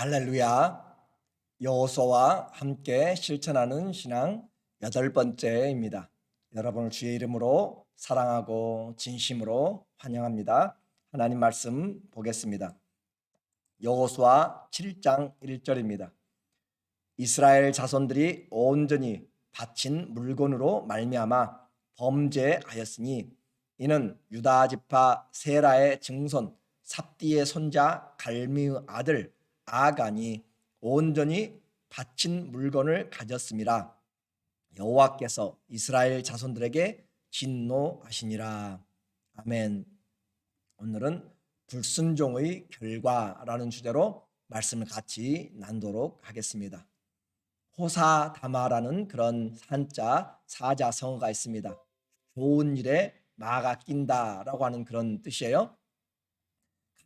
할렐루야. 여호수아와 함께 실천하는 신앙 여덟 번째입니다. 여러분을 주의 이름으로 사랑하고 진심으로 환영합니다. 하나님 말씀 보겠습니다. 여호수아 7장 1절입니다. 이스라엘 자손들이 온전히 바친 물건으로 말미암아 범죄하였으니 이는 유다 지파 세라의 증손 삽디의 손자 갈미의 아들 아간이 온전히 바친 물건을 가졌습니다. 여호와께서 이스라엘 자손들에게 진노하시니라. 아멘. 오늘은 불순종의 결과라는 주제로 말씀을 같이 나누도록 하겠습니다. 호사다마라는 그런 한자 사자성어가 있습니다. 좋은 일에 마가 낀다라고 하는 그런 뜻이에요.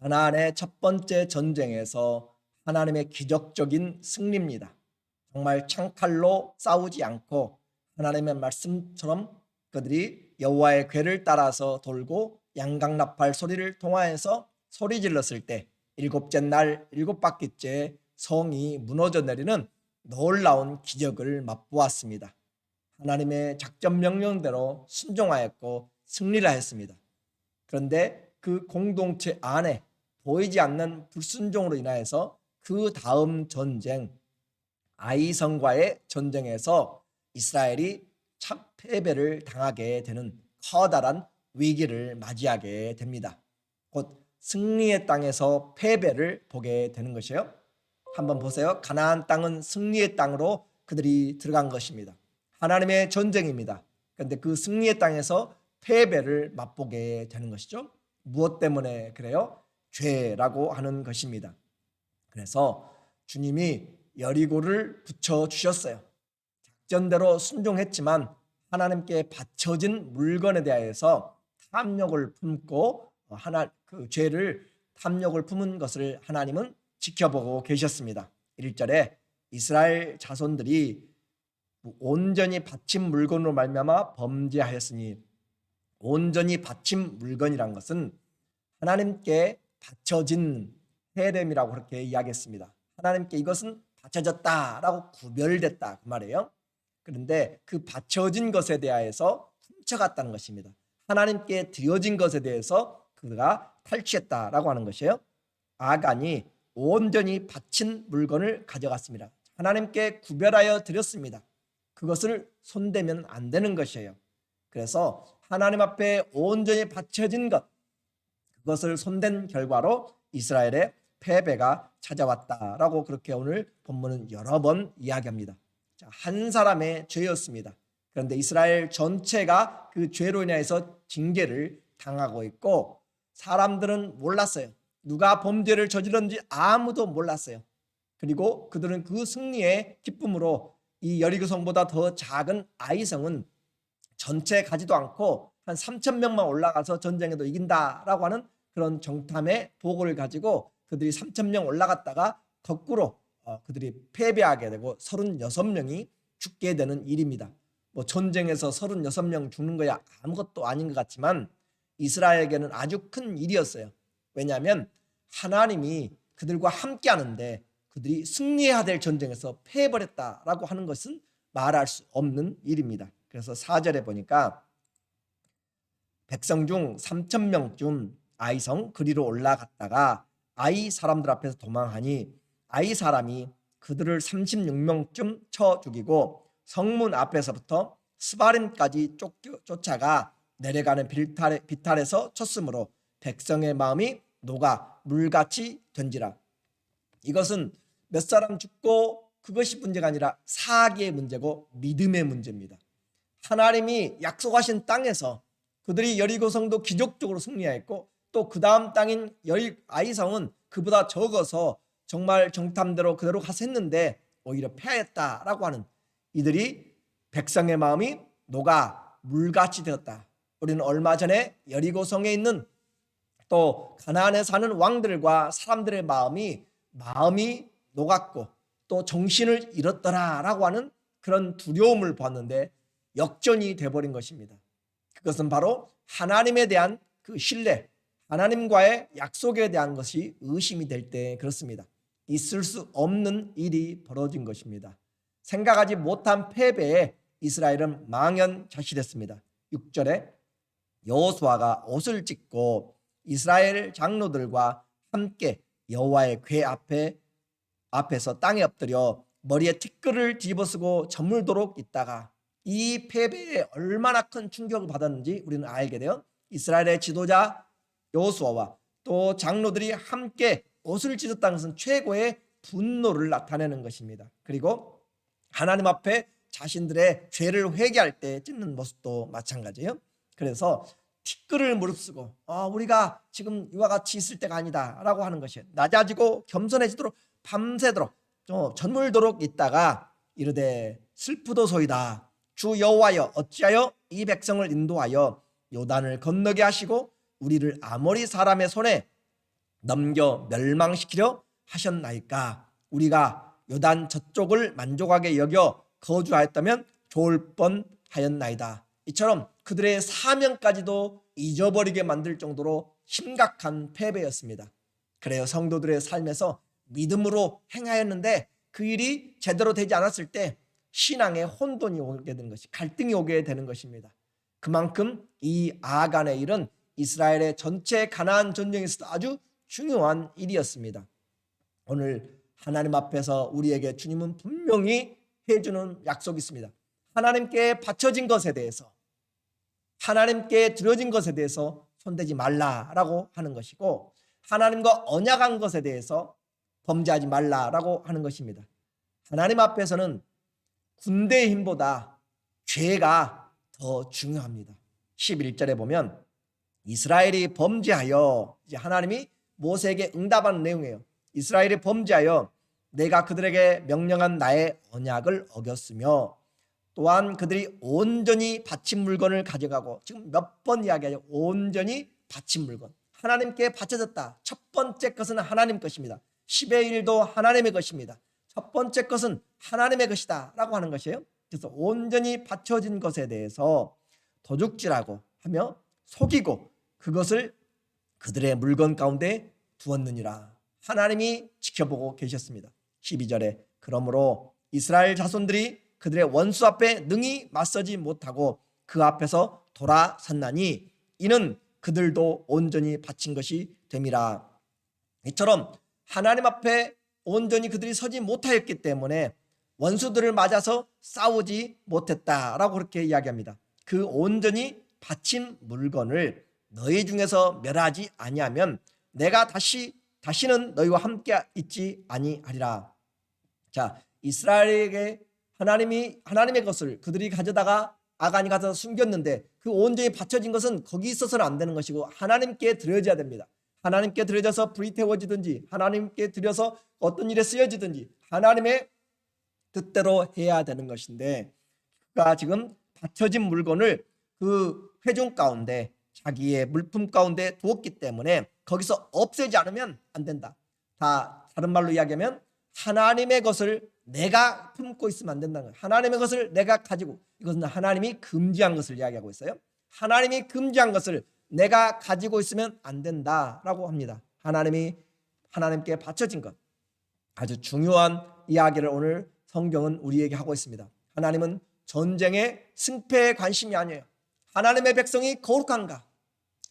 가나안의 첫 번째 전쟁에서 하나님의 기적적인 승리입니다. 정말 창칼로 싸우지 않고 하나님의 말씀처럼 그들이 여호와의 궤를 따라서 돌고 양강나팔 소리를 통하여서 소리 질렀을 때 일곱째 날 일곱 바퀴째 성이 무너져 내리는 놀라운 기적을 맛보았습니다. 하나님의 작전 명령대로 순종하였고 승리를 하였습니다. 그런데 그 공동체 안에 보이지 않는 불순종으로 인하여서 그 다음 전쟁 아이성과의 전쟁에서 이스라엘이 참 패배를 당하게 되는 커다란 위기를 맞이하게 됩니다. 곧 승리의 땅에서 패배를 보게 되는 것이에요. 한번 보세요. 가나안 땅은 승리의 땅으로 그들이 들어간 것입니다. 하나님의 전쟁입니다. 그런데 그 승리의 땅에서 패배를 맛보게 되는 것이죠. 무엇 때문에 그래요? 죄라고 하는 것입니다. 그래서 주님이 여리고를 붙여 주셨어요. 작전대로 순종했지만 하나님께 바쳐진 물건에 대하여서 탐욕을 품고 하나 그 죄를 탐욕을 품은 것을 하나님은 지켜보고 계셨습니다. 1절에 이스라엘 자손들이 온전히 바친 물건으로 말미암아 범죄하였으니 온전히 바친 물건이란 것은 하나님께 바쳐진 헤렘이라고 그렇게 이야기했습니다. 하나님께 이것은 바쳐졌다라고 구별됐다 그 말이에요. 그런데 그 바쳐진 것에 대하여서 훔쳐갔다는 것입니다. 하나님께 드려진 것에 대해서 그가 탈취했다라고 하는 것이에요. 아간이 온전히 바친 물건을 가져갔습니다. 하나님께 구별하여 드렸습니다. 그것을 손대면 안 되는 것이에요. 그래서 하나님 앞에 온전히 바쳐진 것, 그것을 손댄 결과로 이스라엘의 패배가 찾아왔다라고 그렇게 오늘 본문은 여러 번 이야기합니다. 한 사람의 죄였습니다. 그런데 이스라엘 전체가 그 죄로 인해서 징계를 당하고 있고 사람들은 몰랐어요. 누가 범죄를 저질렀는지 아무도 몰랐어요. 그리고 그들은 그 승리의 기쁨으로 이 여리고 성보다 더 작은 아이성은 전체 가지도 않고 한 3천 명만 올라가서 전쟁에도 이긴다라고 하는 그런 정탐의 보고를 가지고 그들이 3천 명 올라갔다가 거꾸로 어, 그들이 패배하게 되고 36명이 죽게 되는 일입니다. 뭐 전쟁에서 36명 죽는 거야 아무것도 아닌 것 같지만 이스라엘에게는 아주 큰 일이었어요. 왜냐하면 하나님이 그들과 함께 하는데 그들이 승리해야 될 전쟁에서 패해버렸다라고 하는 것은 말할 수 없는 일입니다. 그래서 4절에 보니까 백성 중 3천 명쯤 아이성 그리로 올라갔다가 아이 사람들 앞에서 도망하니 아이 사람이 그들을 36명쯤 쳐 죽이고 성문 앞에서부터 스바림까지 쫓아가 내려가는 비탈에, 비탈 에서 쳤으므로 백성의 마음이 녹아 물같이 된지라 이것은 몇 사람 죽고 그것이 문제가 아니라 사기의 문제고 믿음의 문제입니다. 하나님이 약속하신 땅에서 그들이 여리고성도 기적적으로 승리했고 또 그 다음 땅인 여리 아이성은 그보다 적어서 정말 정탐대로 그대로 가서 했는데 오히려 패했다라고 하는 이들이 백성의 마음이 녹아 물같이 되었다. 우리는 얼마 전에 여리고성에 있는 또 가나안에 사는 왕들과 사람들의 마음이 마음이 녹았고 또 정신을 잃었더라라고 하는 그런 두려움을 봤는데 역전이 돼버린 것입니다. 그것은 바로 하나님에 대한 그 신뢰, 하나님과의 약속에 대한 것이 의심이 될 때 그렇습니다. 있을 수 없는 일이 벌어진 것입니다. 생각하지 못한 패배에 이스라엘은 망연자실했습니다. 6절에 여호수아가 옷을 찢고 이스라엘 장로들과 함께 여호와의 궤 앞에 앞에서 땅에 엎드려 머리에 티끌을 뒤집어쓰고 저물도록 있다가 이 패배에 얼마나 큰 충격을 받았는지 우리는 알게 돼요. 이스라엘의 지도자 여호수아와 또 장로들이 함께 옷을 찢었다는 것은 최고의 분노를 나타내는 것입니다. 그리고 하나님 앞에 자신들의 죄를 회개할 때 찢는 모습도 마찬가지예요. 그래서 티끌을 무릅쓰고 아, 우리가 지금 이와 같이 있을 때가 아니다라고 하는 것이에요. 낮아지고 겸손해지도록 밤새도록 좀 전물도록 있다가 이르되 슬프도소이다. 주 여호와여 어찌하여 이 백성을 인도하여 요단을 건너게 하시고 우리를 아모리 사람의 손에 넘겨 멸망시키려 하셨나이까? 우리가 요단 저쪽을 만족하게 여겨 거주하였다면 좋을 뻔하였나이다. 이처럼 그들의 사명까지도 잊어버리게 만들 정도로 심각한 패배였습니다. 그래요 성도들의 삶에서 믿음으로 행하였는데 그 일이 제대로 되지 않았을 때 신앙에 혼돈이 오게 되는 것이 갈등이 오게 되는 것입니다. 그만큼 이 아간의 일은 이스라엘의 전체 가나안 전쟁에서도 아주 중요한 일이었습니다. 오늘 하나님 앞에서 우리에게 주님은 분명히 해주는 약속이 있습니다. 하나님께 바쳐진 것에 대해서 하나님께 드려진 것에 대해서 손대지 말라라고 하는 것이고 하나님과 언약한 것에 대해서 범죄하지 말라라고 하는 것입니다. 하나님 앞에서는 군대의 힘보다 죄가 더 중요합니다. 11절에 보면 이스라엘이 범죄하여 이제 하나님이 모세에게 응답하는 내용이에요. 이스라엘이 범죄하여 내가 그들에게 명령한 나의 언약을 어겼으며 또한 그들이 온전히 바친 물건을 가져가고 지금 몇 번 이야기하죠. 온전히 바친 물건. 하나님께 바쳐졌다. 첫 번째 것은 하나님 것입니다. 10의 1도 하나님의 것입니다. 첫 번째 것은 하나님의 것이다 라고 하는 것이에요. 그래서 온전히 바쳐진 것에 대해서 도둑질하고 하며 속이고 그것을 그들의 물건 가운데 두었느니라. 하나님이 지켜보고 계셨습니다. 12절에 그러므로 이스라엘 자손들이 그들의 원수 앞에 능히 맞서지 못하고 그 앞에서 돌아섰나니 이는 그들도 온전히 바친 것이 됨이라. 이처럼 하나님 앞에 온전히 그들이 서지 못하였기 때문에 원수들을 맞아서 싸우지 못했다라고 그렇게 이야기합니다. 그 온전히 바친 물건을 너희 중에서 멸하지 아니하면 내가 다시 다시는 너희와 함께 있지 아니하리라. 자, 이스라엘에게 하나님이 하나님의 것을 그들이 가져다가 아간이 가서 숨겼는데 그 온전히 바쳐진 것은 거기 있어서는 안 되는 것이고 하나님께 드려져야 됩니다. 하나님께 드려져서 불이 태워지든지 하나님께 드려서 어떤 일에 쓰여지든지 하나님의 뜻대로 해야 되는 것인데 그가 지금 바쳐진 물건을 그 회중 가운데 자기의 물품 가운데 두었기 때문에 거기서 없애지 않으면 안 된다. 다 다른 말로 이야기하면 하나님의 것을 내가 품고 있으면 안 된다는 거예요. 하나님의 것을 내가 가지고 이것은 하나님이 금지한 것을 이야기하고 있어요. 하나님이 금지한 것을 내가 가지고 있으면 안 된다라고 합니다. 하나님이 하나님께 바쳐진 것 아주 중요한 이야기를 오늘 성경은 우리에게 하고 있습니다. 하나님은 전쟁의 승패에 관심이 아니에요. 하나님의 백성이 거룩한가?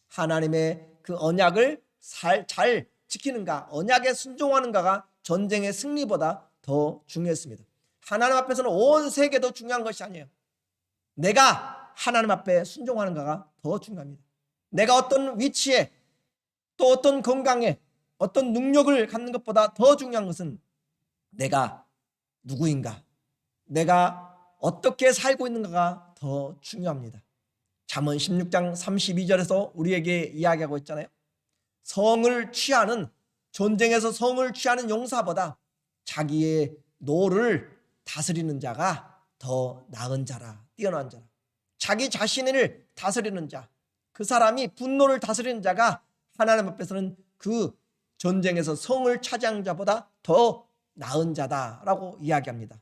하나님의 그 언약을 잘, 잘 지키는가? 언약에 순종하는가가 전쟁의 승리보다 더 중요했습니다. 하나님 앞에서는 온 세계도 중요한 것이 아니에요. 내가 하나님 앞에 순종하는가가 더 중요합니다. 내가 어떤 위치에 또 어떤 건강에 어떤 능력을 갖는 것보다 더 중요한 것은 내가 누구인가? 내가 어떻게 살고 있는가가 더 중요합니다. 잠언 16장 32절에서 우리에게 이야기하고 있잖아요. 성을 취하는 전쟁에서 성을 취하는 용사보다 자기의 노를 다스리는 자가 더 나은 자라, 뛰어난 자라. 자기 자신을 다스리는 자, 그 사람이 분노를 다스리는 자가 하나님 앞에서는 그 전쟁에서 성을 차지한 자보다 더 나은 자다라고 이야기합니다.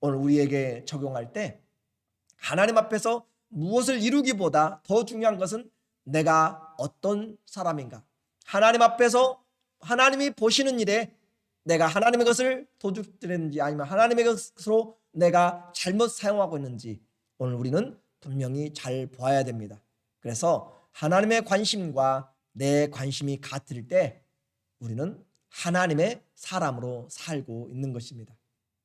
오늘 우리에게 적용할 때 하나님 앞에서 무엇을 이루기보다 더 중요한 것은 내가 어떤 사람인가. 하나님 앞에서 하나님이 보시는 일에 내가 하나님의 것을 도둑질했는지 아니면 하나님의 것으로 내가 잘못 사용하고 있는지 오늘 우리는 분명히 잘 보아야 됩니다. 그래서 하나님의 관심과 내 관심이 같을 때 우리는 하나님의 사람으로 살고 있는 것입니다.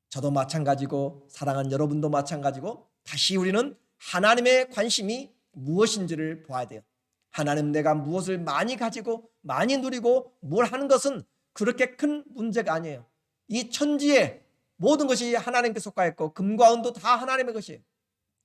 저도 마찬가지고 사랑하는 여러분도 마찬가지고 다시 우리는 하나님의 관심이 무엇인지를 보아야 돼요. 하나님 내가 무엇을 많이 가지고 많이 누리고 뭘 하는 것은 그렇게 큰 문제가 아니에요. 이 천지에 모든 것이 하나님께 속하 있고 금과 은도 다 하나님의 것이에요.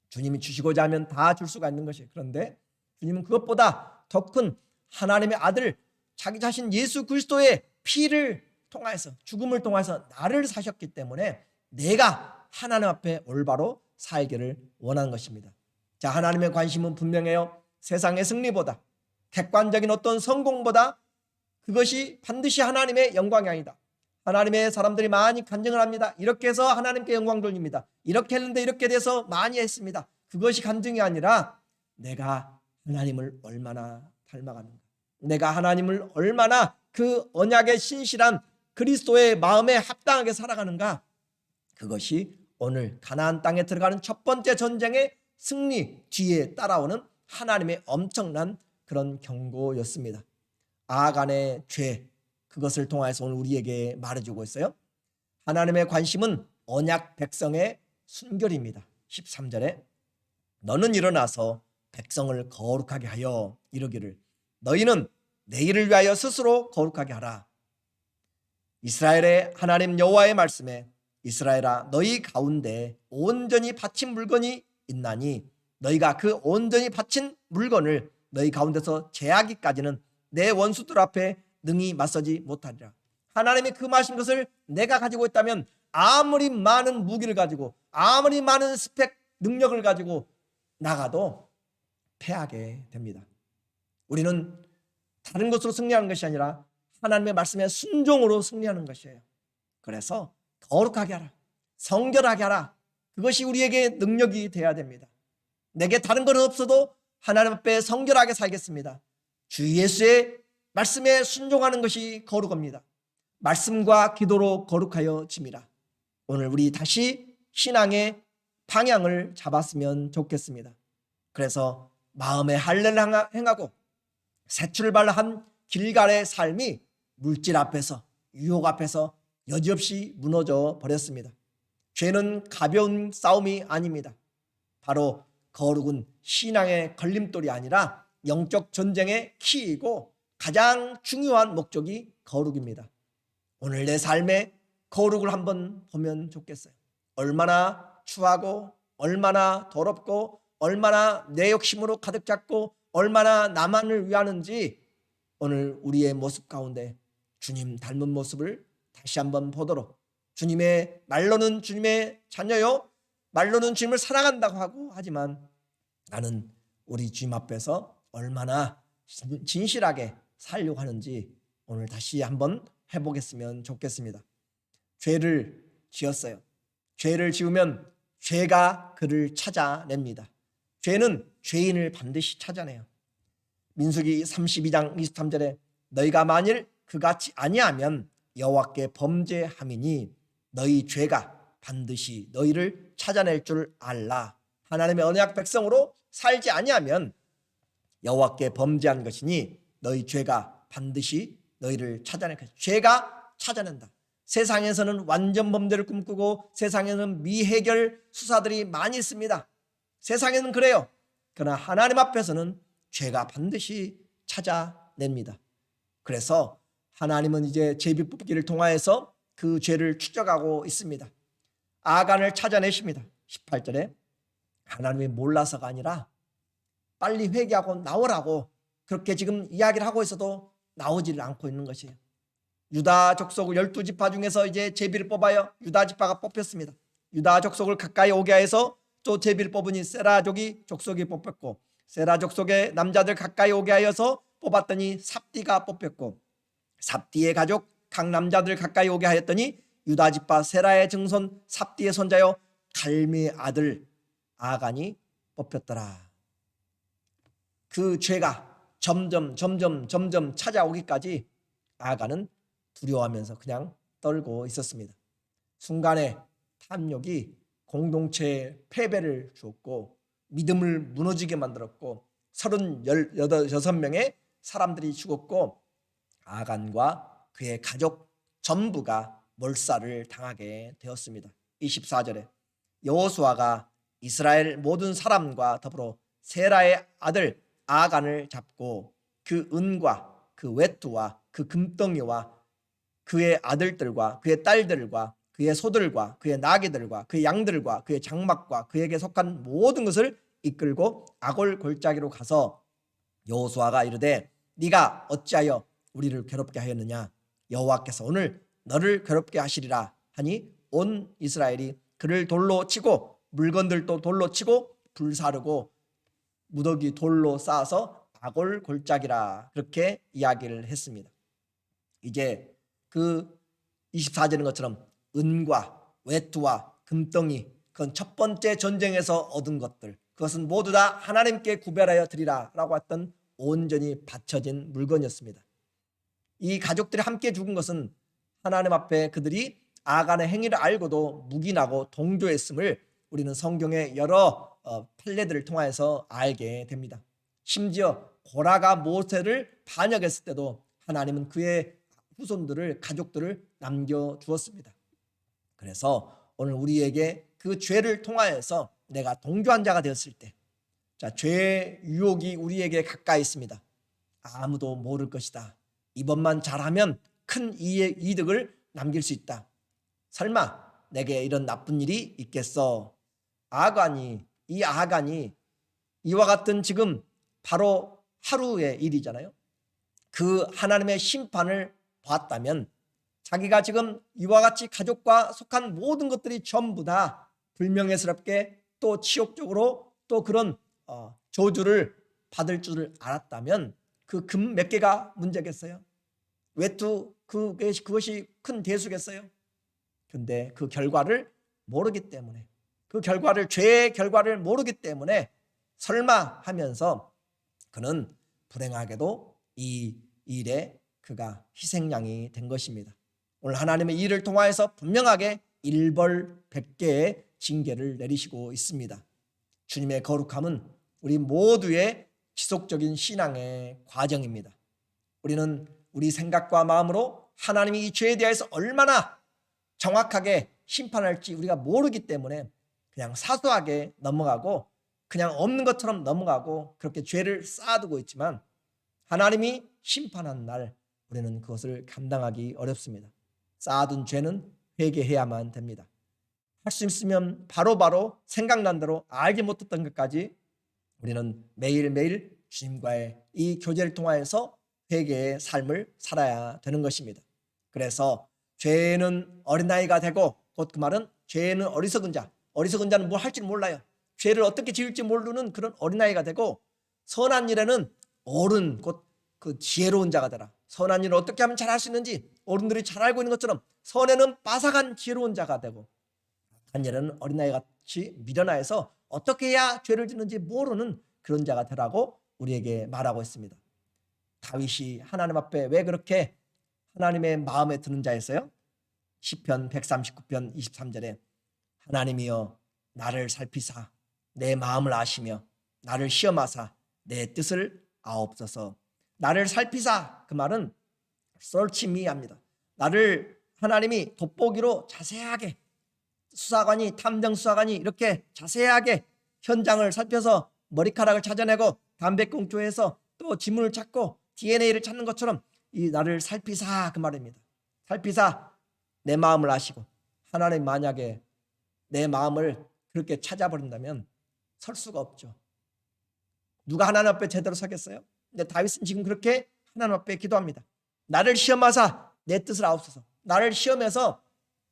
주님이 주시고자 하면 다 줄 수가 있는 것이에요. 그런데 주님은 그것보다 더 큰 하나님의 아들 자기 자신 예수 그리스도의 피를 통하여서 죽음을 통해서 나를 사셨기 때문에 내가 하나님 앞에 올바로 살기를 원하는 것입니다. 자, 하나님의 관심은 분명해요. 세상의 승리보다 객관적인 어떤 성공보다 그것이 반드시 하나님의 영광이 아니다. 하나님의 사람들이 많이 간증을 합니다. 이렇게 해서 하나님께 영광 돌립니다. 이렇게 했는데 이렇게 돼서 많이 했습니다. 그것이 간증이 아니라 내가 하나님을 얼마나 닮아가는가. 내가 하나님을 얼마나 그 언약의 신실한 그리스도의 마음에 합당하게 살아가는가. 그것이 오늘 가나안 땅에 들어가는 첫 번째 전쟁의 승리 뒤에 따라오는 하나님의 엄청난 그런 경고였습니다. 아간의 죄 그것을 통해서 오늘 우리에게 말해주고 있어요. 하나님의 관심은 언약 백성의 순결입니다. 13절에 너는 일어나서 백성을 거룩하게 하여 이르기를 너희는 내일을 위하여 스스로 거룩하게 하라. 이스라엘의 하나님 여호와의 말씀에 이스라엘아 너희 가운데 온전히 바친 물건이 있나니 너희가 그 온전히 바친 물건을 너희 가운데서 제하기까지는 내 원수들 앞에 능히 맞서지 못하리라. 하나님이 그 말씀 것을 내가 가지고 있다면 아무리 많은 무기를 가지고 아무리 많은 스펙 능력을 가지고 나가도 패하게 됩니다. 우리는 다른 것으로 승리하는 것이 아니라 하나님의 말씀에 순종으로 승리하는 것이에요. 그래서 거룩하게 하라. 성결하게 하라. 그것이 우리에게 능력이 되어야 됩니다. 내게 다른 것은 없어도 하나님 앞에 성결하게 살겠습니다. 주 예수의 말씀에 순종하는 것이 거룩합니다. 말씀과 기도로 거룩하여 짐이라. 오늘 우리 다시 신앙의 방향을 잡았으면 좋겠습니다. 그래서 마음의 할례를 행하고 새 출발한 길갈의 삶이 물질 앞에서 유혹 앞에서 여지없이 무너져 버렸습니다. 죄는 가벼운 싸움이 아닙니다. 바로 거룩은 신앙의 걸림돌이 아니라 영적 전쟁의 키이고 가장 중요한 목적이 거룩입니다. 오늘 내 삶의 거룩을 한번 보면 좋겠어요. 얼마나 추하고 얼마나 더럽고 얼마나 내 욕심으로 가득 찼고 얼마나 나만을 위하는지 오늘 우리의 모습 가운데 주님 닮은 모습을 다시 한번 보도록 주님의 말로는 주님의 자녀요 말로는 주님을 사랑한다고 하고 하지만 나는 우리 주님 앞에서 얼마나 진실하게 살려고 하는지 오늘 다시 한번 해보겠으면 좋겠습니다. 죄를 지었어요. 죄를 지으면 죄가 그를 찾아냅니다. 죄는 죄인을 반드시 찾아내요. 민수기 32장 23절에 너희가 만일 그같이 아니하면 여호와께 범죄함이니 너희 죄가 반드시 너희를 찾아낼 줄 알라. 하나님의 언약 백성으로 살지 아니하면 여호와께 범죄한 것이니 너희 죄가 반드시 너희를 찾아낼 것이다. 죄가 찾아낸다. 세상에서는 완전 범죄를 꿈꾸고 세상에는 미해결 수사들이 많이 있습니다. 세상에는 그래요. 그러나 하나님 앞에서는 죄가 반드시 찾아냅니다. 그래서 하나님은 이제 제비 뽑기를 통하여서 그 죄를 추적하고 있습니다. 아간을 찾아내십니다. 18절에 하나님이 몰라서가 아니라 빨리 회개하고 나오라고 그렇게 지금 이야기를 하고 있어도 나오지를 않고 있는 것이에요. 유다 족속 12지파 중에서 이제 제비를 뽑아요. 유다 지파가 뽑혔습니다. 유다 족속을 가까이 오게 해서 또 제비를 뽑으니 세라족이 족속이 뽑혔고 세라 족 속의 남자들 가까이 오게 하여서 뽑았더니 삽디가 뽑혔고 삽디의 가족 각 남자들 가까이 오게 하였더니 유다 지파 세라의 증손 삽디의 손자여 갈미의 아들 아간이 뽑혔더라. 그 죄가 점점 점점 점점 찾아오기까지 아간은 두려워하면서 그냥 떨고 있었습니다. 순간에 탐욕이 공동체에 패배를 주었고 믿음을 무너지게 만들었고 36명의 사람들이 죽었고 아간과 그의 가족 전부가 몰살을 당하게 되었습니다. 24절에 여호수아가 이스라엘 모든 사람과 더불어 세라의 아들 아간을 잡고 그 은과 그 외투와 그 금덩이와 그의 아들들과 그의 딸들과 그의 소들과 그의 나귀들과 그의 양들과 그의 장막과 그에게 속한 모든 것을 이끌고 아골 골짜기로 가서 여호수아가 이르되 네가 어찌하여 우리를 괴롭게 하였느냐 여호와께서 오늘 너를 괴롭게 하시리라 하니 온 이스라엘이 그를 돌로 치고 물건들도 돌로 치고 불사르고 무더기 돌로 쌓아서 아골 골짜기라 그렇게 이야기를 했습니다. 이제 그 24절인 것처럼 은과 외투와 금덩이 그건 첫 번째 전쟁에서 얻은 것들 그것은 모두 다 하나님께 구별하여 드리라라고 했던 온전히 바쳐진 물건이었습니다. 이 가족들이 함께 죽은 것은 하나님 앞에 그들이 아간의 행위를 알고도 묵인하고 동조했음을 우리는 성경의 여러 어, 판례들을 통하여서 알게 됩니다. 심지어 고라가 모세를 반역했을 때도 하나님은 그의 후손들을 가족들을 남겨 주었습니다. 그래서 오늘 우리에게 그 죄를 통하여서 내가 동조한 자가 되었을 때, 자, 죄의 유혹이 우리에게 가까이 있습니다. 아무도 모를 것이다. 이번만 잘하면 큰 이득을 남길 수 있다. 설마 내게 이런 나쁜 일이 있겠어? 아간이 이 아간이 이와 같은 지금 바로 하루의 일이잖아요. 그 하나님의 심판을 봤다면 자기가 지금 이와 같이 가족과 속한 모든 것들이 전부 다 불명예스럽게 또 치욕적으로 또 그런 어, 저주를 받을 줄을 알았다면 그 금 몇 개가 문제겠어요? 외투 그것이, 그것이 큰 대수겠어요? 근데 그 결과를 모르기 때문에 그 결과를 죄의 결과를 모르기 때문에 설마 하면서 그는 불행하게도 이 일에 그가 희생양이 된 것입니다. 오늘 하나님의 일을 통하여서 분명하게 일벌백계의 징계를 내리시고 있습니다. 주님의 거룩함은 우리 모두의 지속적인 신앙의 과정입니다. 우리는 우리 생각과 마음으로 하나님이 이 죄에 대해서 얼마나 정확하게 심판할지 우리가 모르기 때문에 그냥 사소하게 넘어가고 그냥 없는 것처럼 넘어가고 그렇게 죄를 쌓아두고 있지만 하나님이 심판한 날 우리는 그것을 감당하기 어렵습니다. 쌓아둔 죄는 회개해야만 됩니다. 할 수 있으면 바로바로 생각난 대로 알지 못했던 것까지 우리는 매일매일 주님과의 이 교제를 통하여서 회개의 삶을 살아야 되는 것입니다. 그래서 죄는 어린아이가 되고 곧 그 말은 죄는 어리석은 자, 어리석은 자는 뭘 할 줄 몰라요. 죄를 어떻게 지을지 모르는 그런 어린아이가 되고 선한 일에는 어른 곧 그 지혜로운 자가 되라. 선한 일을 어떻게 하면 잘 할 수 있는지 어른들이 잘 알고 있는 것처럼 선에는 빠삭한 지혜로운 자가 되고 악한 일에는 어린아이 같이 미련하여서 어떻게 해야 죄를 짓는지 모르는 그런 자가 되라고 우리에게 말하고 있습니다. 다윗이 하나님 앞에 왜 그렇게 하나님의 마음에 드는 자였어요? 시편 139편 23절에 하나님이여 나를 살피사 내 마음을 아시며 나를 시험하사 내 뜻을 아옵소서. 나를 살피사 그 말은 search me 합니다. 나를 하나님이 돋보기로 자세하게 수사관이 탐정 수사관이 이렇게 자세하게 현장을 살펴서 머리카락을 찾아내고 담배꽁초에서 또 지문을 찾고 DNA를 찾는 것처럼 이 나를 살피사 그 말입니다. 살피사 내 마음을 아시고 하나님 만약에 내 마음을 그렇게 찾아버린다면 설 수가 없죠. 누가 하나님 앞에 제대로 서겠어요? 근데 다윗은 지금 그렇게 하나님 앞에 기도합니다. 나를 시험하사 내 뜻을 아옵소서. 나를 시험해서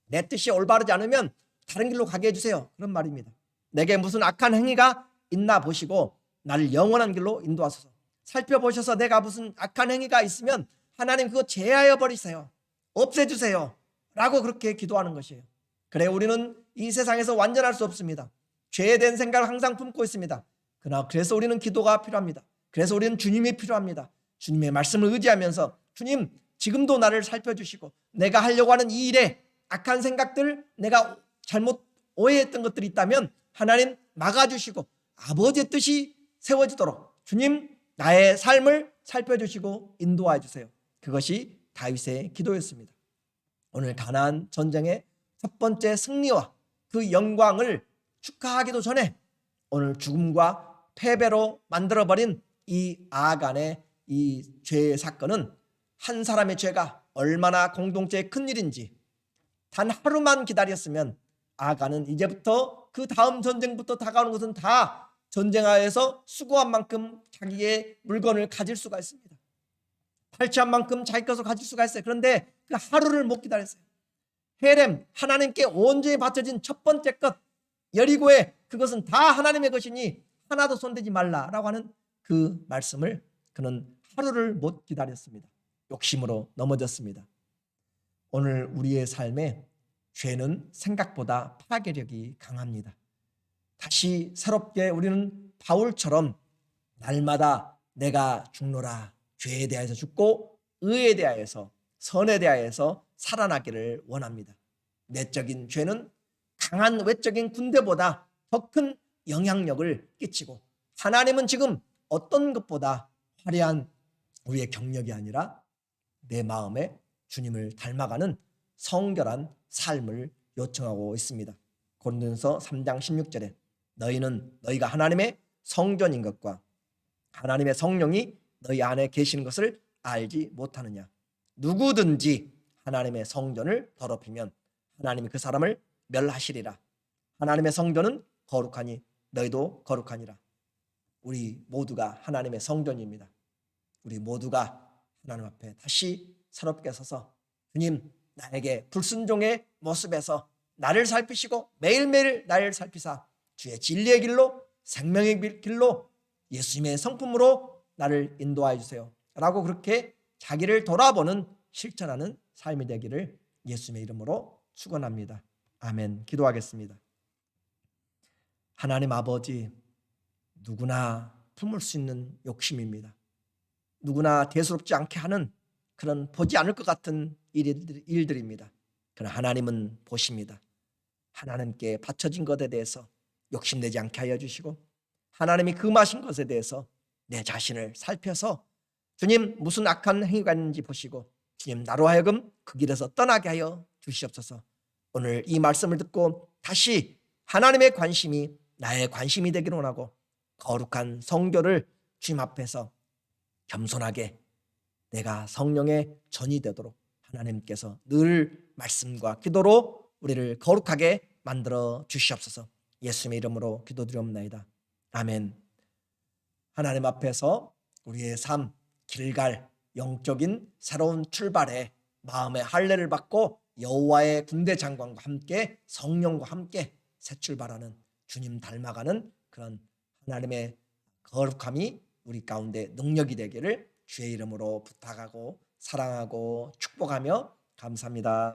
내 뜻이 올바르지 않으면 다른 길로 가게 해주세요. 그런 말입니다. 내게 무슨 악한 행위가 있나 보시고 나를 영원한 길로 인도하소서. 살펴보셔서 내가 무슨 악한 행위가 있으면 하나님 그거 제하여 버리세요. 없애주세요. 라고 그렇게 기도하는 것이에요. 그래 우리는 이 세상에서 완전할 수 없습니다. 죄된 생각을 항상 품고 있습니다. 그러나 그래서 우리는 기도가 필요합니다. 그래서 우리는 주님이 필요합니다. 주님의 말씀을 의지하면서 주님 지금도 나를 살펴주시고 내가 하려고 하는 이 일에 악한 생각들 내가 잘못 오해했던 것들이 있다면 하나님 막아주시고 아버지의 뜻이 세워지도록 주님 나의 삶을 살펴주시고 인도해 주세요. 그것이 다윗의 기도였습니다. 오늘 가나안 전쟁의 첫 번째 승리와 그 영광을 축하하기도 전에 오늘 죽음과 패배로 만들어 버린 이 아간의 이 죄의 사건은 한 사람의 죄가 얼마나 공동체의 큰 일인지 단 하루만 기다렸으면 아간은 이제부터 그 다음 전쟁부터 다가오는 것은 다 전쟁하에서 수고한 만큼 자기의 물건을 가질 수가 있습니다. 팔취한 만큼 자기 것을 가질 수가 있어요. 그런데 그 하루를 못 기다렸어요. 헤렘 하나님께 온전히 바쳐진 첫 번째 것 여리고에 그것은 다 하나님의 것이니 하나도 손대지 말라라고 하는 그 말씀을 그는 하루를 못 기다렸습니다. 욕심으로 넘어졌습니다. 오늘 우리의 삶에 죄는 생각보다 파괴력이 강합니다. 다시 새롭게 우리는 바울처럼 날마다 내가 죽노라 죄에 대하여서 죽고 의에 대하여서 선에 대하여서 살아나기를 원합니다. 내적인 죄는 강한 외적인 군대보다 더 큰 영향력을 끼치고 하나님은 지금 어떤 것보다 화려한 우리의 경력이 아니라 내 마음에 주님을 닮아가는 성결한 삶을 요청하고 있습니다. 고린도서 3장 16절에 너희는 너희가 하나님의 성전인 것과 하나님의 성령이 너희 안에 계시는 것을 알지 못하느냐? 누구든지 하나님의 성전을 더럽히면 하나님이 그 사람을 멸하시리라. 하나님의 성전은 거룩하니 너희도 거룩하니라. 우리 모두가 하나님의 성전입니다. 우리 모두가 하나님 앞에 다시 새롭게 서서 주님 나에게 불순종의 모습에서 나를 살피시고 매일매일 나를 살피사 주의 진리의 길로 생명의 길로 예수님의 성품으로 나를 인도하여 주세요. 라고 그렇게 자기를 돌아보는 실천하는 삶이 되기를 예수님의 이름으로 축원합니다. 아멘. 기도하겠습니다. 하나님 아버지 누구나 품을 수 있는 욕심입니다. 누구나 대수롭지 않게 하는 그런 보지 않을 것 같은 일들입니다. 그러나 하나님은 보십니다. 하나님께 바쳐진 것에 대해서 욕심내지 않게 하여 주시고 하나님이 금하신 것에 대해서 내 자신을 살펴서 주님 무슨 악한 행위가 있는지 보시고 주님 나로 하여금 그 길에서 떠나게 하여 주시옵소서. 오늘 이 말씀을 듣고 다시 하나님의 관심이 나의 관심이 되기를 원하고 거룩한 성교를 주님 앞에서 겸손하게 내가 성령의 전이 되도록 하나님께서 늘 말씀과 기도로 우리를 거룩하게 만들어 주시옵소서. 예수님의 이름으로 기도드리옵나이다. 아멘. 하나님 앞에서 우리의 삶 길갈 영적인 새로운 출발에 마음의 할례를 받고 여호와의 군대 장관과 함께 성령과 함께 새 출발하는 주님 닮아가는 그런 하나님의 거룩함이 우리 가운데 능력이 되기를 주의 이름으로 부탁하고 사랑하고 축복하며 감사합니다.